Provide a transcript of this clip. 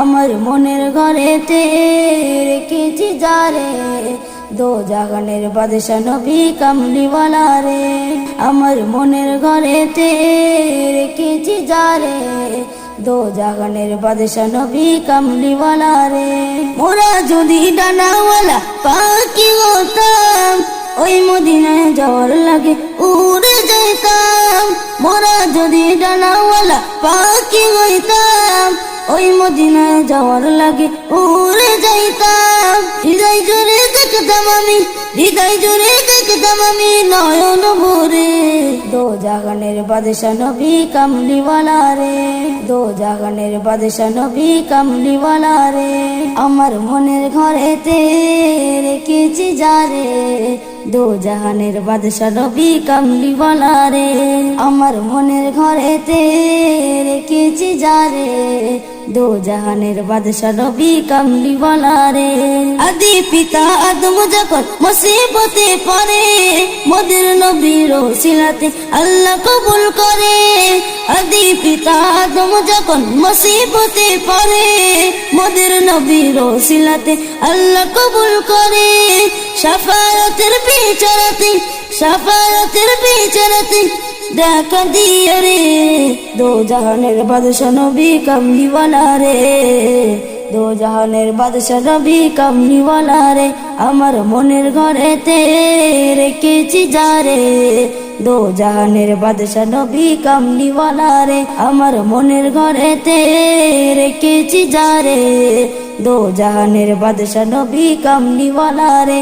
আমার মনের ঘরেতে রেখেছি যারে দো জাগানের বাদশা নবী কামলিওয়ালা রে। আমার মনের ঘরেতে রেখেছি যারে দো জাগানের বাদশা নবী কামলিওয়ালা রে। মোরা যদি ডানাওয়ালা পাখি হতাম, ওই মদিনায় যাওয়ার লাগে উড়ে যাইতাম মোরা যদি ডানাওয়ালা পাখি হইতাম ওই মদিনায় যাওয়ার লাগে। উড়ে যাইতাম, হৃদয় জোরে দেখতাম আমি, হৃদয় জোরে দেখতাম আমি নয়ন ভরে। দো জাগানের বাদশা নবী কামলিওয়ালা রে দো জাগানের বাদশা নবী কামলিওয়ালা রে। আমার মনের ঘরেতে রেখেছি যারে দো জাহানের বাদশা নবী কামলিওয়ালা রে, আমার মনের ঘরেতে রেখেছি যারে দো জাহানের বাদশা নবী কামলিওয়ালা রে, আদি পিতা আদম যখন মুসিবতে পড়ে, মোদের নবীর সিলাতে আল্লাহ কবুল করে। আদি পিতা আদম যখন মুসিবতে পড়ে, মোদের নবীর সিলাতে আল্লাহ কবুল করে। সাফায়াতের বিচারাতে সাফায়াতের বিচারাতে দেখা দিয়ে রে। দো জাহানের বাদশা নবী কামলিওয়ালা রে। দো জাহানের বাদশা নবী কামলিওয়ালা রে, আমার মনের ঘরেতে রেখেছি যারে দো জাহানের বাদশা নবী কামলিওয়ালা রে, আমার মনের ঘরেতে রেখেছি যারে দো জাহানের বাদশা নবী কামলিওয়ালা রে